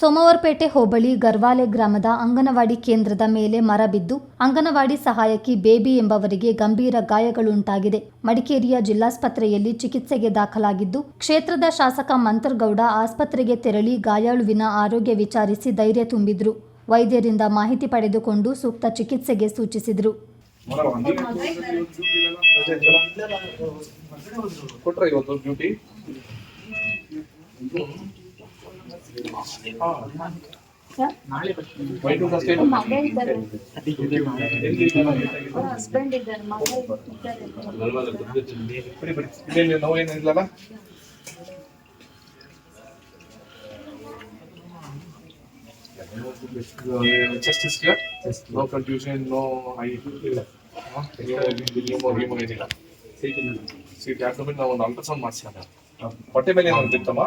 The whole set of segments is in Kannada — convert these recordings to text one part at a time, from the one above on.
ಸೋಮವಾರಪೇಟೆ ಹೋಬಳಿ ಗರ್ವಾಲೆ ಗ್ರಾಮದ ಅಂಗನವಾಡಿ ಕೇಂದ್ರದ ಮೇಲೆ ಮರ ಬಿದ್ದು ಅಂಗನವಾಡಿ ಸಹಾಯಕಿ ಬೇಬಿ ಎಂಬವರಿಗೆ ಗಂಭೀರ ಗಾಯಗಳುಂಟಾಗಿದೆ. ಮಡಿಕೇರಿಯ ಜಿಲ್ಲಾಸ್ಪತ್ರೆಯಲ್ಲಿ ಚಿಕಿತ್ಸೆಗೆ ದಾಖಲಾಗಿದ್ದು, ಕ್ಷೇತ್ರದ ಶಾಸಕ ಮಂತರ್ಗೌಡ ಆಸ್ಪತ್ರೆಗೆ ತೆರಳಿ ಗಾಯಾಳುವಿನ ಆರೋಗ್ಯ ವಿಚಾರಿಸಿ ಧೈರ್ಯ ತುಂಬಿದ್ರು. ವೈದ್ಯರಿಂದ ಮಾಹಿತಿ ಪಡೆದುಕೊಂಡು ಸೂಕ್ತ ಚಿಕಿತ್ಸೆಗೆ ಸೂಚಿಸಿದರು. ಮಗ ಇದ್ದಾರೆ ಹಸ್ಬೆಂಡ್ ಇದ್ದಾರೆ is clear no confusion no I ಏನಿಲ್ಲ ಸೀಟ್ ಯಾಕೆ ಬಿಟ್ಟು ನಾವು ಒಂದು ಅಲ್ಟ್ರಾಸೌಂಡ್ ಮಾಡಿಸಿದ ಹೊಟ್ಟೆ ಮೇಲೆ ಏನೋ ಬಿತ್ತಮ್ಮ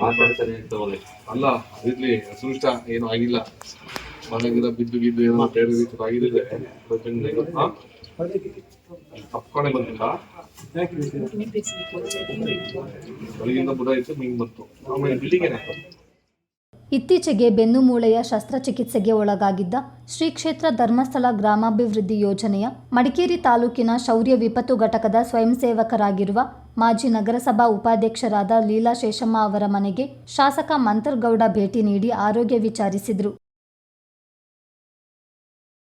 ಮಾತಾಡ್ತಾನೆ ಅಂತ ಅಲ್ಲ ಇರ್ಲಿ ಸುಷ್ಟ ಏನು ಆಗಿಲ್ಲ ಮನೆಗಿಲ್ಲ ಬಿದ್ದು ಬಿದ್ದು ಏನೋ ಬೇರೆ ರೀತಿ ಆಗಿದೆ ತಪ್ಕೊಂಡೆ ಬಂದಿಲ್ಲ. ಬೆಳಗಿಂದ ಇತ್ತು ಬಂತು. ಆಮೇಲೆ ಇತ್ತೀಚೆಗೆ ಬೆನ್ನುಮೂಳೆಯ ಶಸ್ತ್ರಚಿಕಿತ್ಸೆಗೆ ಒಳಗಾಗಿದ್ದ ಶ್ರೀ ಕ್ಷೇತ್ರ ಧರ್ಮಸ್ಥಳ ಗ್ರಾಮಾಭಿವೃದ್ಧಿ ಯೋಜನೆಯ ಮಡಿಕೇರಿ ತಾಲೂಕಿನ ಶೌರ್ಯ ವಿಪತ್ತು ಘಟಕದ ಸ್ವಯಂ ಸೇವಕರಾಗಿರುವ ಮಾಜಿ ನಗರಸಭಾ ಉಪಾಧ್ಯಕ್ಷರಾದ ಲೀಲಾ ಶೇಷಮ್ಮ ಅವರ ಮನೆಗೆ ಶಾಸಕ ಮಂತರ್ಗೌಡ ಭೇಟಿ ನೀಡಿ ಆರೋಗ್ಯ ವಿಚಾರಿಸಿದರು.